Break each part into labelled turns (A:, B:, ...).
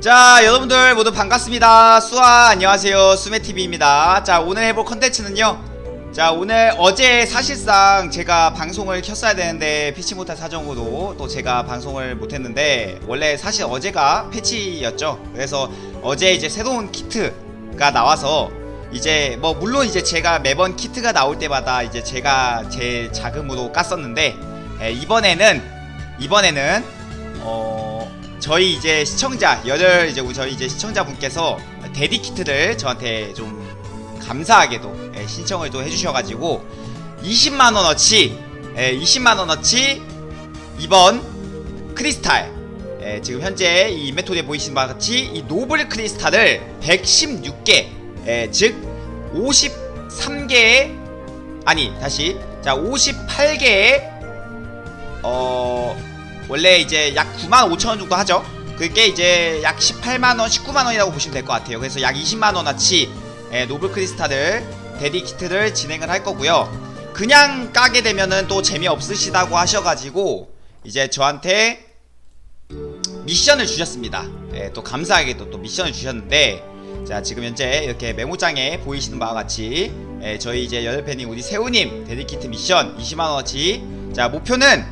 A: 자 여러분들 모두 반갑습니다. 수아 안녕하세요. 수메TV입니다. 자 오늘 해볼 컨텐츠는요. 자 오늘 어제 사실상 제가 방송을 켰어야 되는데 피치 못할 사정으로 또 제가 방송을 못했는데 원래 사실 어제가 패치였죠. 그래서 어제 이제 새로운 키트가 나와서 이제 뭐 물론 이제 제가 매번 키트가 나올 때마다 이제 제가 제 자금으로 깠었는데 에, 이번에는 이번에는 어 저희 이제 시청자 여덟 이제 저희 이제 시청자분께서 데디 키트를 저한테 좀 감사하게도 예, 신청을 또 해주셔가지고 20만 원어치 예, 20만 원어치 이번 크리스탈 예, 지금 현재 이 메토드에 보이신 바와 같이 이 노블 크리스탈을 116개 예, 즉 53개의 아니 다시 자 58개의 어 원래 이제 약 9만 5천 원 정도 하죠. 그게 이제 약 18만 원, 19만 원이라고 보시면 될 것 같아요. 그래서 약 20만 원어치 예, 노블 크리스탈을 데디 키트를 진행을 할 거고요. 그냥 까게 되면은 또 재미 없으시다고 하셔가지고 이제 저한테 미션을 주셨습니다. 예, 또 감사하게도 또 미션을 주셨는데 자 지금 현재 이렇게 메모장에 보이시는 바와 같이 예, 저희 이제 열팬이 우리 세우님 데디키트 미션 20만원어치 자 목표는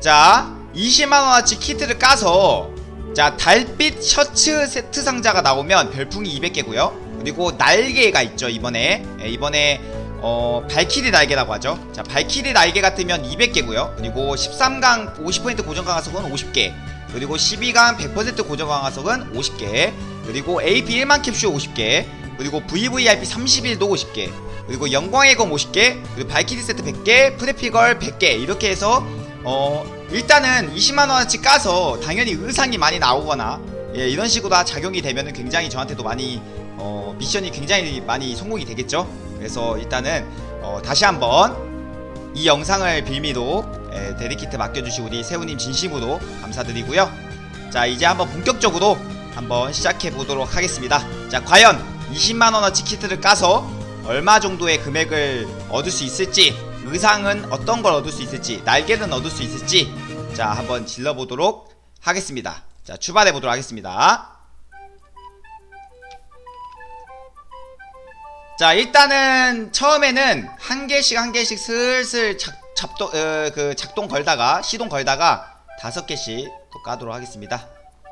A: 자 20만원어치 키트를 까서 자 달빛 셔츠 세트 상자가 나오면 별풍이 200개고요. 그리고 날개가 있죠 이번에. 예, 이번에 어 발키리 날개라고 하죠. 자 발키리 날개 같으면 200개고요. 그리고 13강 50% 고정 강화석은 50개. 그리고 12강 100% 고정 강화석은 50개. 그리고 AP 1만 캡슐 50개. 그리고 VVIP 30일도 50개. 그리고 영광의 검 50개. 그리고 발키리 세트 100개 프레피걸 100개. 이렇게 해서 어 일단은 20만원어치 까서 당연히 의상이 많이 나오거나 예, 이런 식으로 다 작용이 되면은 굉장히 저한테도 많이 어 미션이 굉장히 많이 성공이 되겠죠 그래서 일단은 어 다시 한번 이 영상을 빌미로 에, 데디키트 맡겨주신 우리 세우님 진심으로 감사드리고요. 자 이제 한번 본격적으로 한번 시작해 보도록 하겠습니다. 자 과연 20만 원어치 키트를 까서 얼마 정도의 금액을 얻을 수 있을지 의상은 어떤 걸 얻을 수 있을지 날개는 얻을 수 있을지 자 한번 질러 보도록 하겠습니다. 자 출발해 보도록 하겠습니다. 자 일단은 처음에는 한 개씩 한 개씩 슬슬 작, 작동 어, 그 작동 걸다가 시동 걸다가 다섯 개씩 또 까도록 하겠습니다.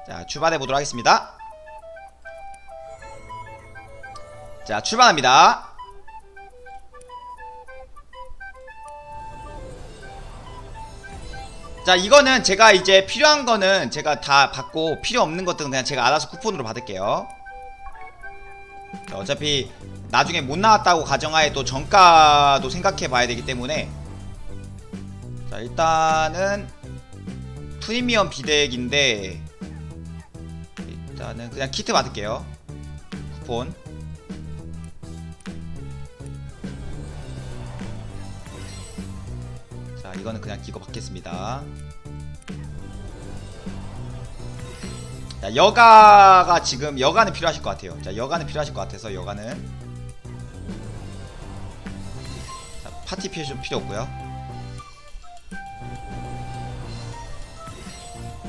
A: 자 출발해 보도록 하겠습니다. 자 출발합니다. 자 이거는 제가 이제 필요한 거는 제가 다 받고 필요 없는 것들은 그냥 제가 알아서 쿠폰으로 받을게요. 자, 어차피 나중에 못 나왔다고 가정하에 또 정가도 생각해 봐야 되기 때문에. 자 일단은 프리미엄 비덱인데 일단은 그냥 키트 받을게요. 쿠폰 이거는 그냥 기거 받겠습니다. 자 여가가 지금 여가는 필요하실 것 같아요. 자 여가는 필요하실 것 같아서 여가는 자 파티 필요 좀 필요 없고요.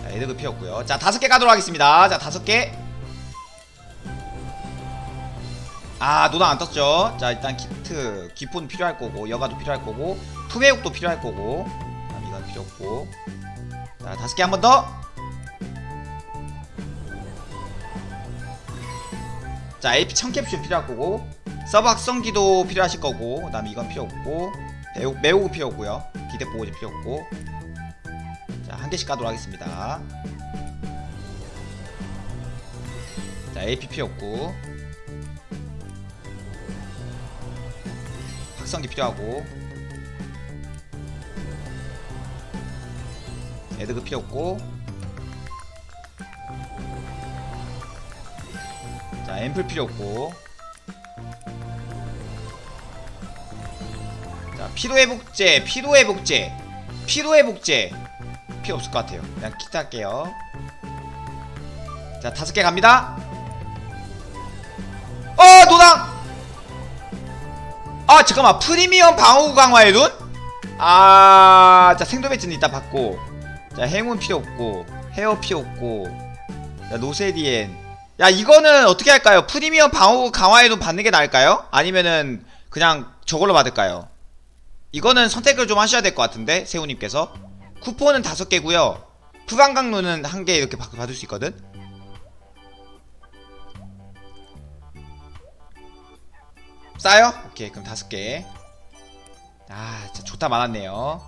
A: 자 에드그 없고요. 자 다섯 개 가도록 하겠습니다. 자 다섯 개. 아, 노당 안 떴죠? 자, 일단 키트, 기폰 필요할 거고, 여가도 필요할 거고, 투매육도 필요할 거고, 아, 이건 필요 없고. 자, 다섯 개 한 번 더. 자, AP 1000캡슐 필요할 거고, 서버 확성기도 필요하실 거고, 그 다음에 이건 필요 없고, 매우, 매우 필요 없고요. 비대 보호제 필요 없고. 자, 한 개씩 가도록 하겠습니다. 자, AP 필요 없고, 확성기 필요하고 에드그 필요 없고. 자 앰플 필요 없고. 자 피로회복제 피로회복제 피로회복제. 필요 없을 것 같아요. 그냥 키트 할게요. 자 다섯 개 갑니다. 어 노당! 아 잠깐만. 프리미엄 방어구 강화의 눈? 아, 자 생도 배지는 이따 받고, 자 행운 필요 없고, 헤어 필요 없고, 야, 노세디엔. 야, 이거는 어떻게 할까요? 프리미엄 방어 강화에도 받는 게 나을까요? 아니면은 그냥 저걸로 받을까요? 이거는 선택을 좀 하셔야 될 것 같은데 세우님께서 쿠폰은 다섯 개고요. 푸방강로는 한 개 이렇게 받- 받을 수 있거든. 싸요? 오케이 그럼 다섯 개. 아, 진짜 좋다 많았네요.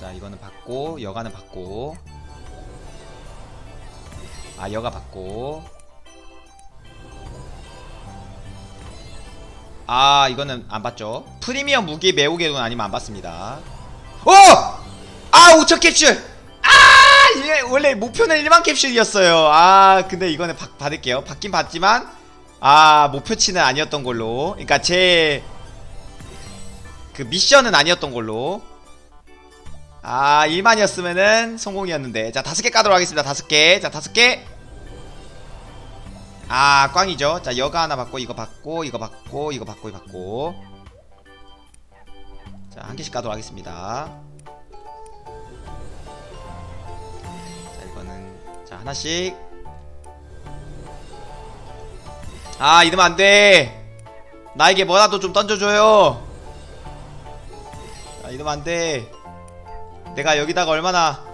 A: 자, 이거는 받고 여가는 받고. 아, 여가 받고. 아, 이거는 안 받죠. 프리미엄 무기 매우개는 아니면 안 받습니다. 어! 아, 5천 캡슐! 아! 이게 원래 목표는 1만 캡슐이었어요. 아, 근데 이거는 받, 받을게요. 받긴 받지만, 아, 목표치는 아니었던 걸로. 그러니까 제, 그 미션은 아니었던 걸로. 아, 1만이었으면은 성공이었는데. 자, 다섯 개 까도록 하겠습니다. 다섯 개. 자, 다섯 개. 아, 꽝이죠. 자, 여가 하나 받고, 이거 받고, 이거 받고, 이거 받고, 이거 받고. 자, 한 개씩 까도록 하겠습니다. 자, 이거는, 자, 하나씩. 아, 이러면 안 돼. 나에게 뭐라도 좀 던져줘요. 자, 이러면 안 돼. 내가 여기다가 얼마나,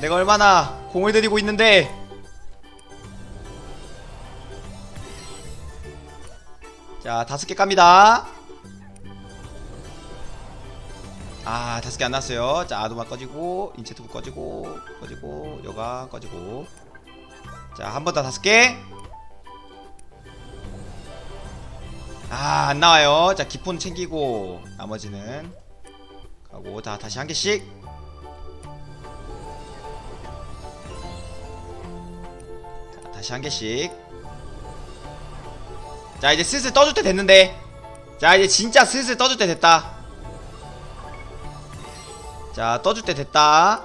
A: 내가 얼마나 공을 들이고 있는데, 자, 다섯 개 깝니다. 아, 다섯 개 안 났어요. 자, 아도마 꺼지고, 인체투브 꺼지고, 꺼지고, 여가 꺼지고. 자, 한 번 더 다섯 개. 아, 안 나와요. 자, 기폰 챙기고, 나머지는 가고, 다 다시 한 개씩. 자, 다시 한 개씩. 자 이제 슬슬 떠줄 때 됐는데 자 이제 진짜 슬슬 떠줄 때 됐다 자 떠줄 때 됐다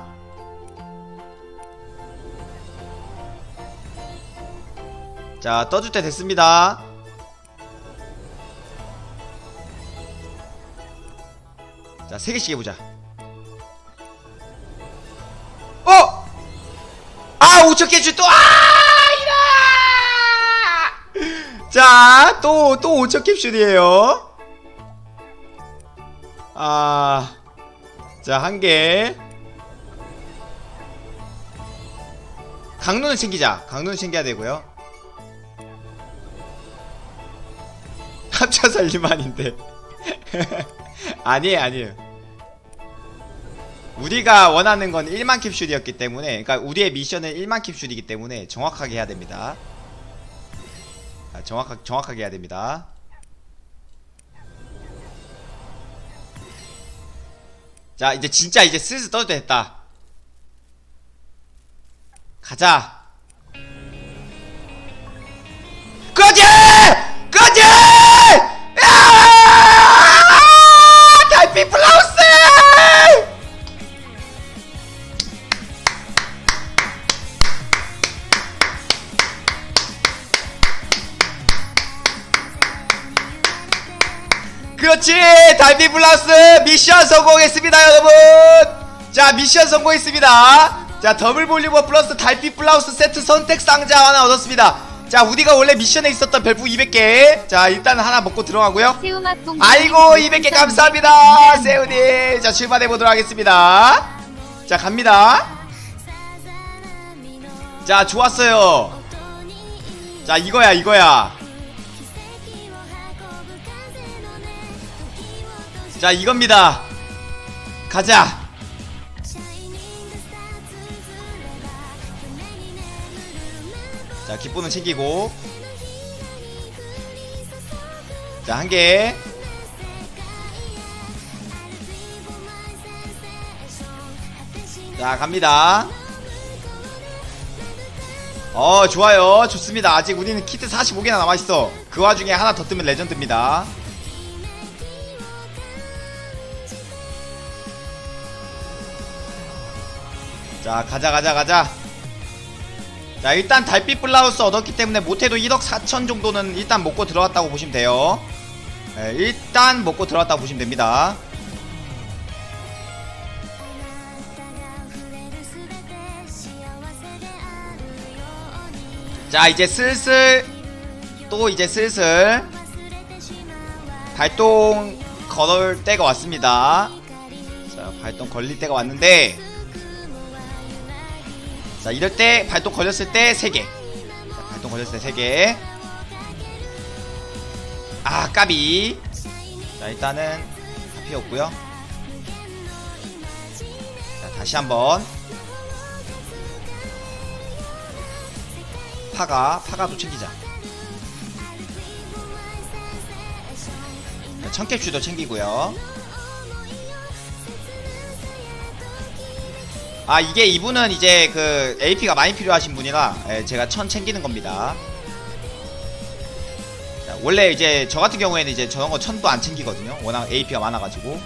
A: 자 떠줄 때 됐습니다 자 3개씩 해보자 어! 아 5천 개줄 또 아! 이라! 자, 또, 또 5천 캡슐이에요. 아, 자, 한 개. 강론을 챙기자. 강론을 챙겨야 되고요. 합쳐서 1만인데. 아니에요, 아니에요. 우리가 원하는 건 1만 캡슐이었기 때문에, 그러니까 우리의 미션은 1만 캡슐이기 때문에 정확하게 해야 됩니다. 아, 정확하, 정확하게 해야 됩니다. 자, 이제 진짜 이제 슬슬 떠도 됐다. 가자. 그지! 그렇지! 달빛 블라우스 미션 성공했습니다, 여러분! 자, 미션 성공했습니다. 자, 더블 볼리버 플러스 달빛 블라우스 세트 선택 상자 하나 얻었습니다. 자, 우리가 원래 미션에 있었던 별풍 200개. 자, 일단 하나 먹고 들어가고요. 아이고 200개 감사합니다 세우님 자 출발해 보도록 하겠습니다 자 갑니다 자 좋았어요 자 이거야 이거야 자 이겁니다. 가자. 자 기쁨은 챙기고. 자 한개. 자 갑니다. 어 좋아요. 좋습니다. 아직 우리는 키트 45개나 남아있어. 그 와중에 하나 더 뜨면 레전드입니다 자 가자 가자 가자. 자 일단 달빛 블라우스 얻었기 때문에 못해도 1억 4천 정도는 일단 먹고 들어왔다고 보시면 돼요. 네, 일단 먹고 들어왔다고 보시면 됩니다. 자 이제 슬슬 또 이제 슬슬 발동 걸을 때가 왔습니다. 자 발동 걸릴 때가 왔는데 자 이럴 때 발동 걸렸을 때 3개. 자, 발동 걸렸을 때 3개. 아 까비. 자 일단은 다 피웠고요. 자 다시 한번. 파가 파가도 챙기자. 자, 청캡슈도 챙기고요 아 이게 이분은 이제 그 AP가 많이 필요하신 분이라 예, 제가 천 챙기는 겁니다 자, 원래 이제 저 같은 경우에는 이제 저런 거 천도 안 챙기거든요 워낙 AP가 많아가지고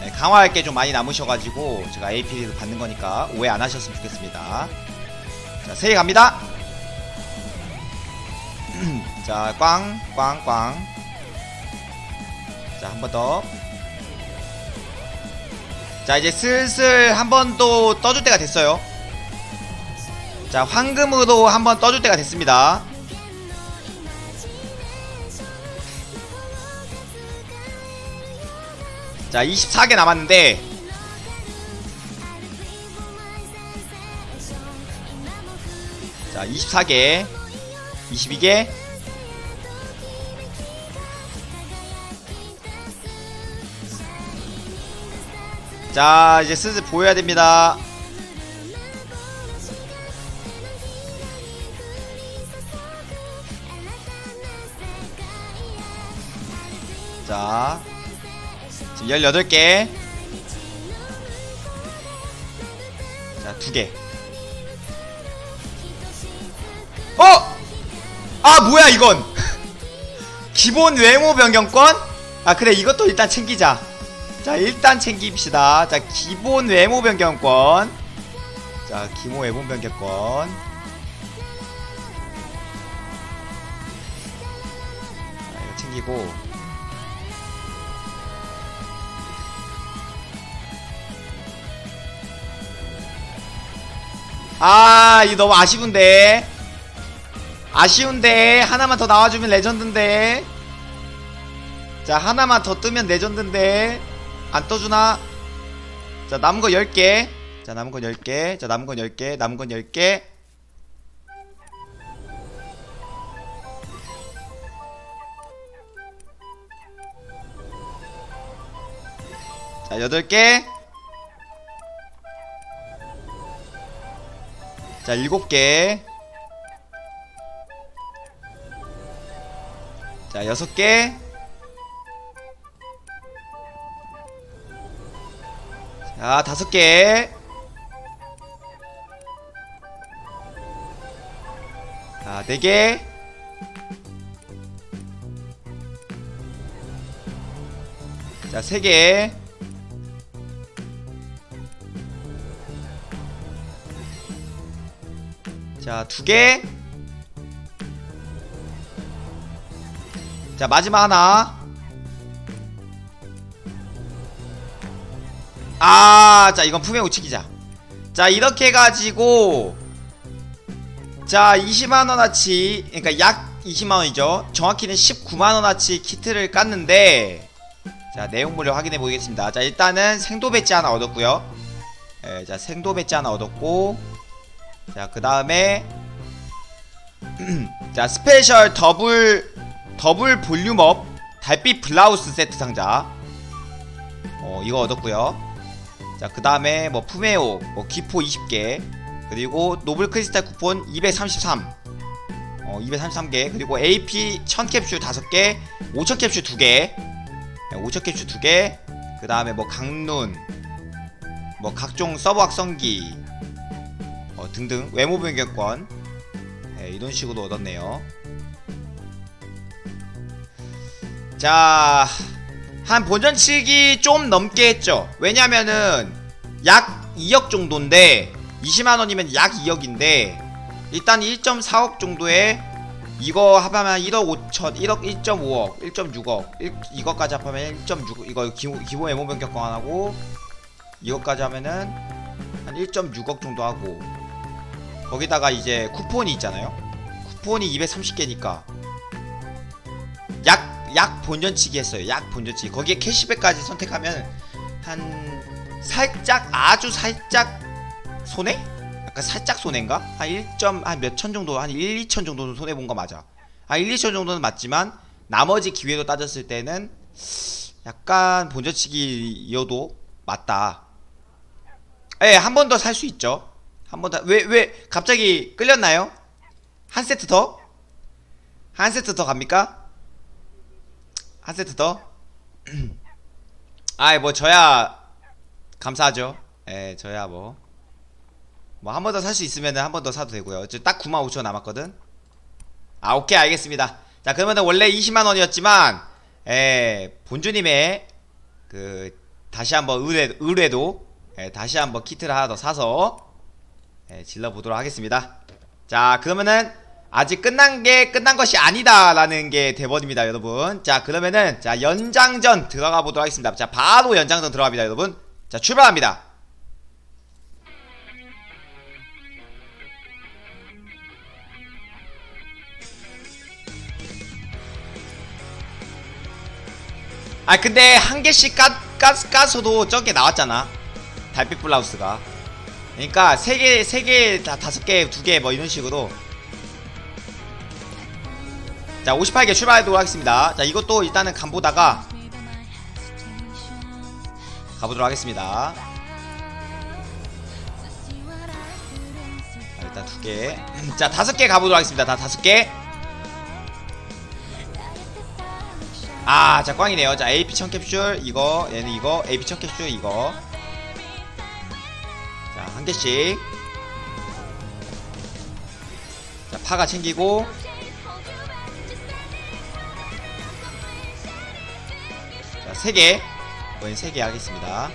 A: 네, 강화할 게 좀 많이 남으셔가지고 제가 AP를 받는 거니까 오해 안 하셨으면 좋겠습니다 자, 세개 갑니다. 자, 꽝, 꽝, 꽝. 자, 한 번 더. 자, 이제 슬슬 한 번 또 떠줄 때가 됐어요. 자, 황금으로 한 번 떠줄 때가 됐습니다. 자, 24개 남았는데, 자, 24개, 22개. 자, 이제 슬슬 보여야 됩니다. 자, 지금 18개. 자, 2개. 어! 아 뭐야 이건 기본 외모 변경권? 아 그래 이것도 일단 챙기자 자 일단 챙깁시다. 자 기본 외모 변경권. 자 기본 외모 변경권. 자 이거 챙기고. 아 이거 너무 아쉬운데. 아쉬운데. 하나만 더 나와주면 레전드인데. 자 하나만 더 뜨면 레전드인데 안 떠주나? 자 남은 거 10개. 자 남은 건 10개. 자 남은 건 10개. 남은 건 10개. 자 8개. 자 7개. 자, 여섯 개. 자, 다섯 개. 자, 네 개. 자, 세 개. 자, 두 개. 자 마지막 하나 아 자 이건 품에 우치기자. 자 이렇게 해가지고 자 20만원어치 그러니까 약 20만원이죠. 정확히는 19만원어치 키트를 깠는데 자 내용물을 확인해 보겠습니다. 자 일단은 생도 배지 하나 얻었고요. 예, 자 생도 배지 하나 얻었고 자 그 다음에 자 스페셜 더블 더블 볼륨업 달빛 블라우스 세트 상자. 어 이거 얻었고요 자 그 다음에 뭐 푸메오 뭐 기포 20개 그리고 노블 크리스탈 쿠폰 233 어 233개 그리고 AP 1000캡슐 5개 5000캡슐 2개. 5000캡슐 2개. 그 다음에 뭐 강눈 뭐 각종 서버 확성기 어, 등등 외모 변경권. 네, 이런 식으로 얻었네요. 자, 한 본전치기 좀 넘게 했죠. 왜냐면은 약 2억 정도인데 20만원이면 약 2억인데 일단 1.4억 정도에 이거 합하면 1억 5천, 1억 1.5억, 1.6억, 1, 이거까지 합하면 1.6 이거 기본 기본 외모 변경 하고 이거까지 하면은 한 1.6억 정도 하고 거기다가 이제 쿠폰이 있잖아요. 쿠폰이 230개니까 약 약 본전치기 했어요. 약 본전치기. 거기에 캐시백까지 선택하면 한 살짝 아주 살짝 손해? 약간 살짝 손해인가? 한 1점 한 몇 천 정도 한 1, 2천 정도는 손해 본 거 맞아. 한 1, 2천 정도는 맞지만 나머지 기회도 따졌을 때는 약간 본전치기여도 맞다. 예, 한 번 더 살 수 있죠. 한 번 더. 왜, 왜, 갑자기 끌렸나요? 한 세트 더? 한 세트 더 갑니까? 한 세트 더? 아이, 뭐, 저야, 감사하죠. 예, 저야 뭐. 뭐, 한 번 더 살 수 있으면은 한 번 더 사도 되고요. 딱 95,000원 남았거든? 아, 오케이, 알겠습니다. 자, 그러면은 원래 20만원이었지만, 예, 본주님의, 그, 다시 한번 의뢰, 의뢰도, 예, 다시 한번 키트를 하나 더 사서, 예, 질러보도록 하겠습니다. 자, 그러면은, 아직 끝난 게 끝난 것이 아니다라는 게 대본입니다, 여러분. 자, 그러면은, 자, 연장전 들어가 보도록 하겠습니다. 자, 바로 연장전 들어갑니다, 여러분. 자, 출발합니다. 아 근데 한 개씩 까, 까, 까서도 저게 나왔잖아 달빛 블라우스가 그러니까 세 개, 세 개, 다 다섯 개, 두 개 뭐 이런 식으로 자 58개 출발하도록 하겠습니다 자 이것도 일단은 간 보다가 가보도록 하겠습니다 자, 일단 두개 자 다섯 개 가보도록 하겠습니다 다 다섯 개 아, 자, 꽝이네요. 자, AP 천 캡슐, 이거, 얘는 이거, AP 천 캡슐, 이거. 자, 한 개씩. 자, 파가 챙기고. 자, 세 개. 이번엔 세개 하겠습니다.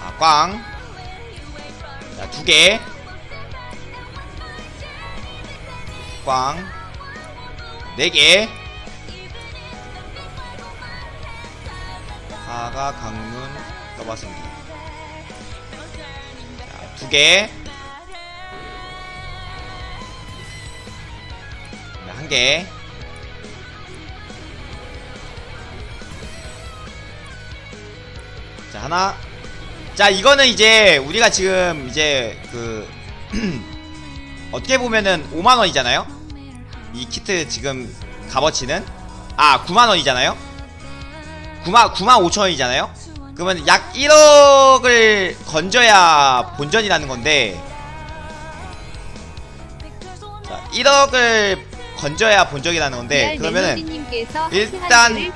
A: 아, 꽝. 자, 두 개. 꽝. 4개 사가 강문 떠봤습니다 자 2개 1개 하나. 자 이거는 이제 우리가 지금 이제 그 어떻게 보면은 5만원이잖아요? 이 키트 지금 값어치는? 아 9만원이잖아요? 9만 9만 5천원이잖아요? 그러면 약 1억을 건져야 본전이라는 건데 자 1억을 건져야 본전이라는 건데 그러면은 일단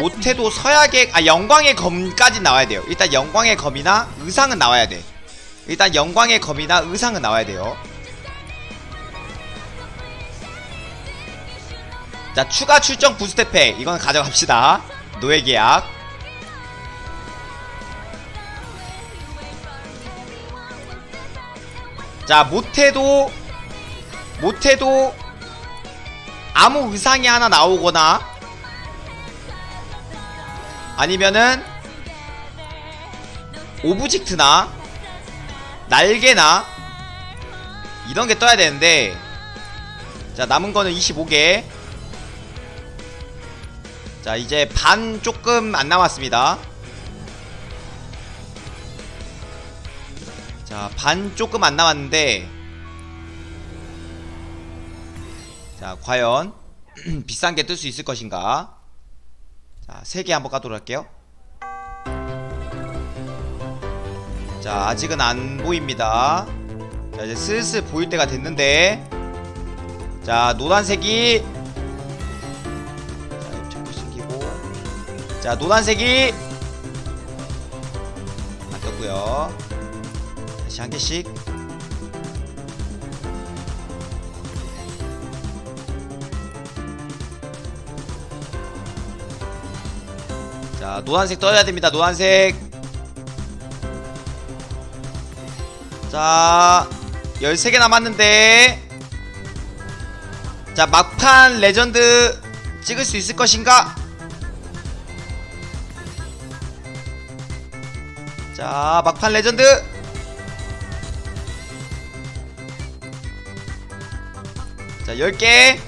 A: 못해도 서약의 아 영광의 검까지 나와야 돼요. 일단 영광의 검이나 의상은 나와야 돼. 일단 영광의 검이나 의상은 나와야 돼요. 자 추가 출정 부스트팩. 이건 가져갑시다. 노예 계약. 자 못해도 못해도 아무 의상이 하나 나오거나 아니면은 오브젝트나 날개나 이런 게 떠야 되는데 자 남은 거는 25개. 자 이제 반 조금 안 남았습니다. 자 반 조금 안 남았는데 자 과연 비싼 게 뜰 수 있을 것인가? 자 3개 한번 까도록 할게요. 자 아직은 안 보입니다. 자 이제 슬슬 보일 때가 됐는데. 자 노란색이 자 노란색이 안 떴고요. 다시 한 개씩 자 노란색 떠야 됩니다. 노란색. 자 13개 남았는데. 자 막판 레전드 찍을 수 있을 것인가? 자 막판 레전드. 자 10개.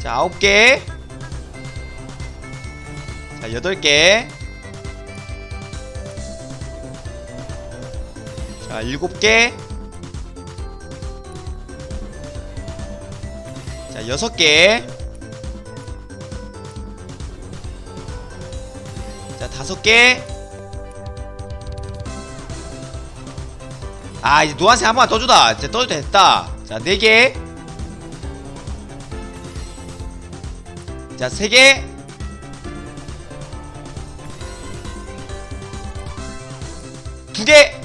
A: 자 9개. 자 8개. 자 7개. 자 6개. 자 5개. 아 이제 노란색 한 번만 떠주다. 이제 떠도 됐다. 자 4개. 자 3개 두개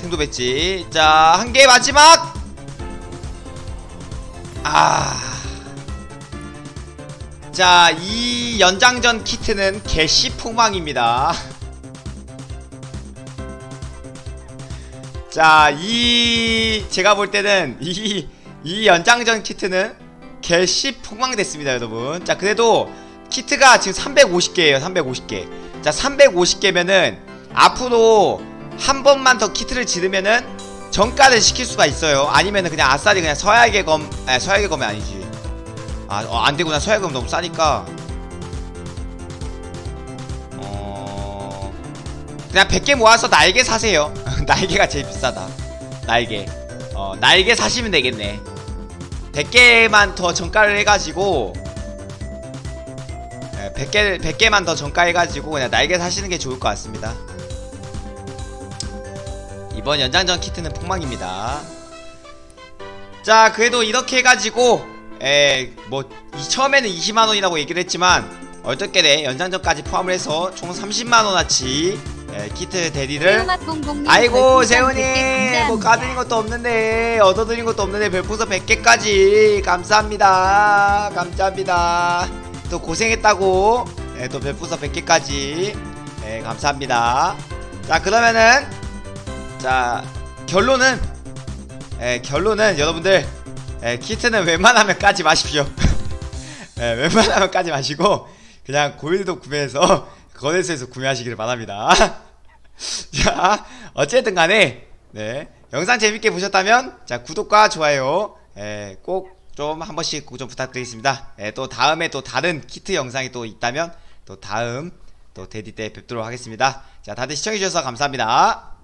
A: 생도 배지 자 한 개 마지막 아 자, 이 연장전 키트는 개시 폭망입니다. 자, 이 제가 볼 때는 이 이 연장전 키트는 개시 폭망됐습니다, 여러분. 자, 그래도 키트가 지금 350개예요, 350개. 자, 350개면은 앞으로 한 번만 더 키트를 지르면은 정가를 시킬 수가 있어요. 아니면은 그냥 아싸리 그냥 서약의 검, 아, 서약의 검이 아니지. 아, 어, 안 되구나. 서약금 너무 싸니까. 어. 그냥 100개 모아서 날개 사세요. 날개가 제일 비싸다. 날개. 어, 날개 사시면 되겠네. 100개만 더 정가를 해가지고. 예, 100개, 100개만 더 정가 해가지고 그냥 날개 사시는 게 좋을 것 같습니다. 이번 연장전 키트는 폭망입니다. 자, 그래도 이렇게 해가지고 에, 뭐 이- 처음에는 20만 원이라고 얘기를 했지만 얼떨결에 연장전까지 포함을 해서 총 30만 원어치 에, 키트 대리를 아이고 세훈이 뭐 까드린 것도 없는데 얻어드린 것도 없는데 별풍선 100개까지 감사합니다 감사합니다 또 고생했다고. 예, 또 별풍선 100개까지. 예, 감사합니다. 자 그러면은 자 결론은 예, 결론은 여러분들 예, 키트는 웬만하면 까지 마십시오. 예, 웬만하면 까지 마시고 그냥 고일도 구매해서 거래소에서 구매하시길 바랍니다. 자 어쨌든 간에 네 영상 재밌게 보셨다면 자 구독과 좋아요 예, 꼭 좀 한 번씩 좀 부탁드리겠습니다. 예, 또 다음에 또 다른 키트 영상이 또 있다면 또 다음 또 데디 때 뵙도록 하겠습니다. 자 다들 시청해주셔서 감사합니다